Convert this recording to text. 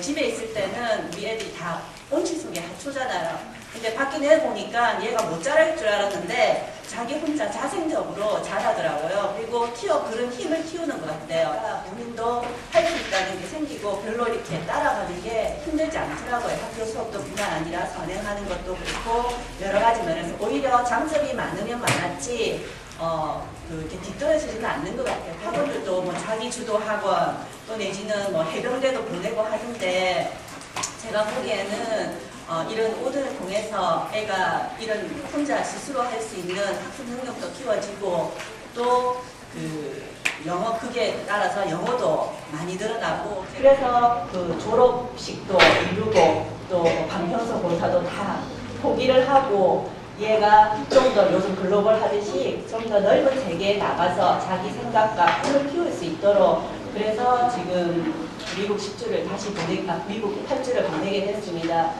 집에 있을 때는 우리 애들이 다 온실 속에 하초잖아요. 근데 밖에 내보니까 얘가 못 자랄 줄 알았는데 자기 혼자 자생적으로 자라더라고요. 그리고 키워 그런 힘을 키우는 것 같아요. 본인도 할 수 있다는 게 생기고 별로 이렇게 따라가는 게 힘들지 않더라고요. 학교 수업도 뿐만 아니라 선행하는 것도 그렇고 여러 가지 면에서 오히려 장점이 많으면 많았지 어, 그 이렇게 뒤떨어지지는 않는 것 같아요. 학원들도 뭐 자기 주도 학원 또 내지는 뭐 해병대도 보내고 하는데 제가 보기에는 어, 이런 오든을 통해서 애가 이런 혼자 스스로 할 수 있는 학습 능력도 키워지고 또그 영어 그게 따라서 영어도 많이 늘어나고 그래서 그 졸업식도 이루고 또 반평소 고사도 다 포기를 하고 얘가 좀 더 요즘 글로벌 하듯이 좀 더 넓은 세계에 나가서 자기 생각과 꿈을 키울 수 있도록 그래서 지금 미국 10주를 다시 보내, 아, 미국 8주를 보내게 됐습니다.